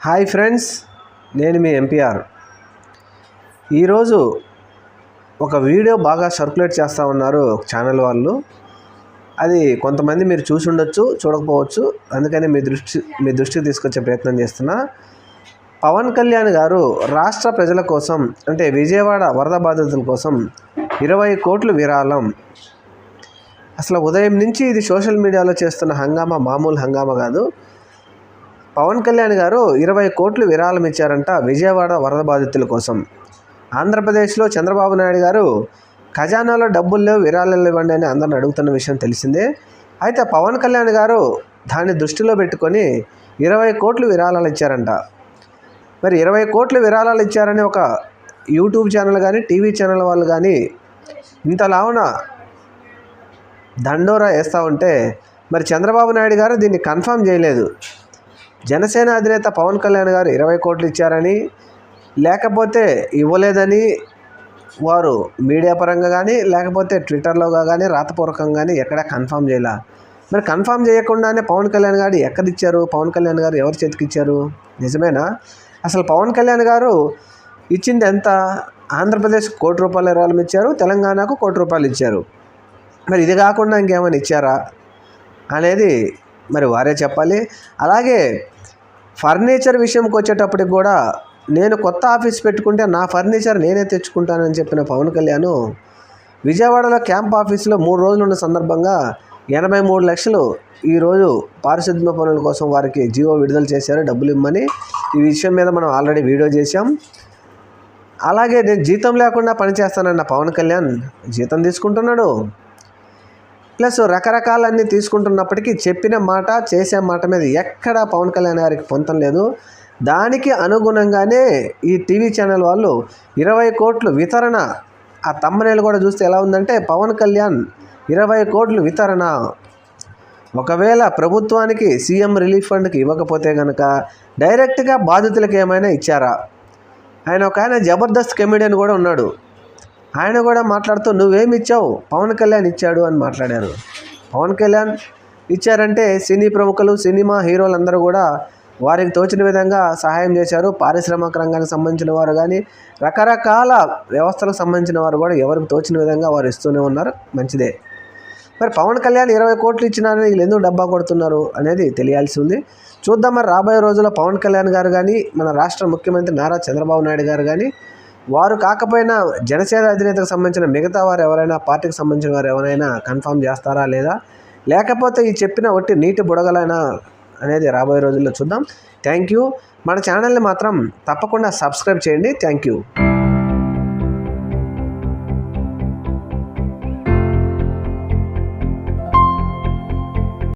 Hi friends నేను మీ MPR ఈరోజు ఒక వీడియో బాగా సర్క్యులేట్ చేస్తూ ఉన్నారు ఛానల్ వాళ్ళు. అది కొంతమంది మీరు చూసి ఉండొచ్చు చూడకపోవచ్చు. అందుకని మీ దృష్టి మీ దృష్టికి తీసుకొచ్చే ప్రయత్నం చేస్తున్నా. పవన్ కళ్యాణ్ గారు రాష్ట్ర ప్రజల కోసం అంటే విజయవాడ వరద బాధితుల కోసం ఇరవై కోట్లు విరాళం. అసలు ఉదయం నుంచి ఇది సోషల్ మీడియాలో చేస్తున్న హంగామా మామూలు హంగామా కాదు. పవన్ కళ్యాణ్ గారు ఇరవై కోట్లు విరాళం ఇచ్చారంట విజయవాడ వరద బాధితుల కోసం. ఆంధ్రప్రదేశ్లో చంద్రబాబు నాయుడు గారు ఖజానాలో డబ్బులు లేవు విరాళాలు ఇవ్వండి అని అందరిని అడుగుతున్న విషయం తెలిసిందే. అయితే పవన్ కళ్యాణ్ గారు దాన్ని దృష్టిలో పెట్టుకొని ఇరవై కోట్లు విరాళాలు ఇచ్చారంట. మరి ఇరవై కోట్లు విరాళాలు ఇచ్చారని ఒక యూట్యూబ్ ఛానల్ కానీ టీవీ ఛానల్ వాళ్ళు కానీ ఇంత లావున దండోరా వేస్తూ ఉంటే మరి చంద్రబాబు నాయుడు గారు దీన్ని కన్ఫర్మ్ చేయలేదు. జనసేన అధినేత పవన్ కళ్యాణ్ గారు ఇరవై కోట్లు ఇచ్చారని లేకపోతే ఇవ్వలేదని వారు మీడియా పరంగా కానీ లేకపోతే ట్విట్టర్లో కానీ రాతపూర్వకంగా కానీ ఎక్కడ కన్ఫర్మ్ చేయాల. మరి కన్ఫామ్ చేయకుండానే పవన్ కళ్యాణ్ గారు ఎక్కడిచ్చారు పవన్ కళ్యాణ్ గారు ఎవరి చేతికి ఇచ్చారు? నిజమేనా? అసలు పవన్ కళ్యాణ్ గారు ఇచ్చింది ఎంత? ఆంధ్రప్రదేశ్ కోటి రూపాయల విరాళం ఇచ్చారు తెలంగాణకు కోటి రూపాయలు ఇచ్చారు. మరి ఇది కాకుండా ఇంకేమైనా ఇచ్చారా? అనేది మరి వారే చెప్పాలి. అలాగే ఫర్నిచర్ విషయంకి వచ్చేటప్పటికి కూడా నేను కొత్త ఆఫీస్ పెట్టుకుంటే నా ఫర్నిచర్ నేనే తెచ్చుకుంటానని చెప్పిన పవన్ కళ్యాణ్ విజయవాడలో క్యాంప్ ఆఫీసులో మూడు రోజులు ఉన్న సందర్భంగా ఎనభై మూడు లక్షలు ఈరోజు పారిశుద్ధ్య పనుల కోసం వారికి జీవో విడుదల చేశారు. డబ్బులు ఇమ్మని ఈ విషయం మీద మనం ఆల్రెడీ వీడియో చేశాం. అలాగే నేను జీతం లేకుండా పనిచేస్తానన్న పవన్ కళ్యాణ్ జీతం తీసుకుంటున్నాడు. ప్లస్ రకరకాలన్నీ తీసుకుంటున్నప్పటికీ చెప్పిన మాట చేసే మాట మీద ఎక్కడ పవన్ కళ్యాణ్ గారికి పొంతం లేదు. దానికి అనుగుణంగానే ఈ టీవీ ఛానల్ వాళ్ళు ఇరవై కోట్లు వితరణ ఆ తమ్మనేలు కూడా చూస్తే ఎలా ఉందంటే పవన్ కళ్యాణ్ ఇరవై కోట్లు వితరణ. ఒకవేళ ప్రభుత్వానికి సీఎం రిలీఫ్ ఫండ్కి ఇవ్వకపోతే కనుక డైరెక్ట్గా బాధితులకు ఏమైనా ఇచ్చారా? ఆయన ఒక ఆయన జబర్దస్త్ కమెడియన్ కూడా ఉన్నాడు. ఆయన కూడా మాట్లాడుతూ నువ్వేమి ఇచ్చావు? పవన్ కళ్యాణ్ ఇచ్చాడు అని మాట్లాడారు. పవన్ కళ్యాణ్ ఇచ్చారంటే సినీ ప్రముఖులు సినిమా హీరోలందరూ కూడా వారికి తోచిన విధంగా సహాయం చేశారు. పారిశ్రామిక రంగానికి సంబంధించిన వారు కానీ రకరకాల వ్యవస్థలకు సంబంధించిన వారు కూడా ఎవరికి తోచిన విధంగా వారు ఇస్తూనే ఉన్నారు. మంచిదే. మరి పవన్ కళ్యాణ్ ఇరవై కోట్లు ఇచ్చినారని వీళ్ళు ఎందుకు డబ్బా కొడుతున్నారు అనేది తెలియాల్సి ఉంది. చూద్దాం మరి రాబోయే రోజుల్లో పవన్ కళ్యాణ్ గారు కానీ మన రాష్ట్ర ముఖ్యమంత్రి నారా చంద్రబాబు నాయుడు గారు కానీ వారు కాకపోయినా జనసేన అధినేతకు సంబంధించిన మిగతా వారు ఎవరైనా పార్టీకి సంబంధించిన వారు ఎవరైనా కన్ఫర్మ్ చేస్తారా లేదా? లేకపోతే ఈ చెప్పిన ఒట్టి నీటి బుడగలైనా అనేది రాబోయే రోజుల్లో చూద్దాం. Thank you. మన ఛానల్ని మాత్రం తప్పకుండా సబ్స్క్రైబ్ చేయండి. Thank you.